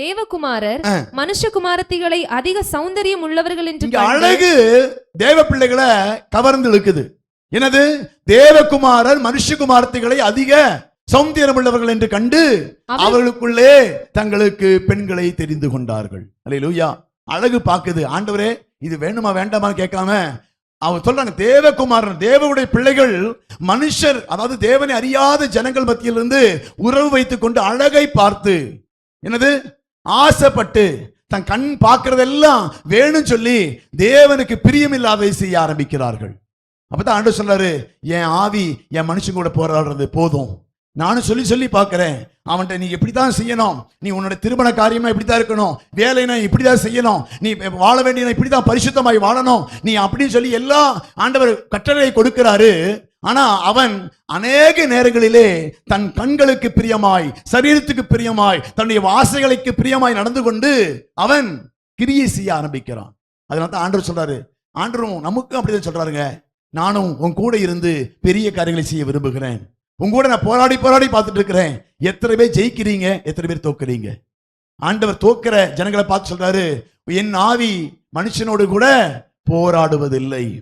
தேவகுமாரர். மனுஷகுமாரத்திகளை அதிக சௌந்தரியம் உள்ளவர்கள் என்று அழகு தேவ பிள்ளைகளை கவர்ந்து இழுக்குது. என்னது? தேவகுமாரர் மனுஷகுமாரத்திகளை அதிக சௌந்தரியம் உள்ளவர்கள் என்று கண்டு அவர்- அவர்களுக்குள்ளே தங்களுக்கு பெண்களை தெரிந்து கொண்டார்கள். அல்லேலூயா அழகு பாக்குது ஆண்டவரே இது வேணுமா வேண்டாமான்னு கேட்காம அவங்க சொல்றாங்க தேவகுமாரன் தேவனுடைய பிள்ளைகள் மனுஷர் அதாவது தேவனை அறியாத ஜனங்கள் மத்தியிலிருந்து உறவு வைத்துக் கொண்டு அழகை பார்த்து என்னது? ஆசைப்பட்டு தன் கண் பார்க்கறதெல்லாம் வேணும் சொல்லி தேவனுக்கு பிரியமில்லாதை செய்ய ஆரம்பிக்கிறார்கள். அப்பதான் ஆண்டு சொல்றாரு என் ஆவி என் மனுஷன் கூட போராடுறது போதும். நானும் சொல்லி சொல்லி பார்க்குறேன். அவன்கிட்ட நீ இப்படித்தான் செய்யணும்? நீ உன்னோட திருமண காரியமாக இப்படி தான் இருக்கணும்? வேலைனா இப்படிதான் செய்யணும்? நீ வாழ வேண்டிய இப்படிதான் பரிசுத்தமாய் வாழணும்? நீ அப்படின்னு சொல்லி எல்லாம் ஆண்டவர் கட்டளை கொடுக்கிறாரு. ஆனா அவன் அநேக நேரங்களிலே தன் கண்களுக்கு பிரியமாய் சரீரத்துக்கு பிரியமாய் தன்னுடைய வாசைகளுக்கு பிரியமாய் நடந்து கொண்டு அவன் கிரியை செய்ய ஆரம்பிக்கிறான். அதனால தான் ஆண்டவர் சொல்றாரு ஆண்டரும் நமக்கும் அப்படிதான் சொல்றாருங்க. நானும் உன் கூட இருந்து பெரிய காரியங்களை செய்ய விரும்புகிறேன். உங்க கூட நான் போராடி போராடி பார்த்துட்டு இருக்கிறேன் எத்தனை பேர் ஜெயிக்கிறீங்க? எத்தனை பேர் தோக்குறீங்க? ஆண்டவர் தோக்கிற ஜனங்களை பார்த்து சொல்றாரு என் ஆவி மனுஷனோடு கூட போராடுவதில்லை.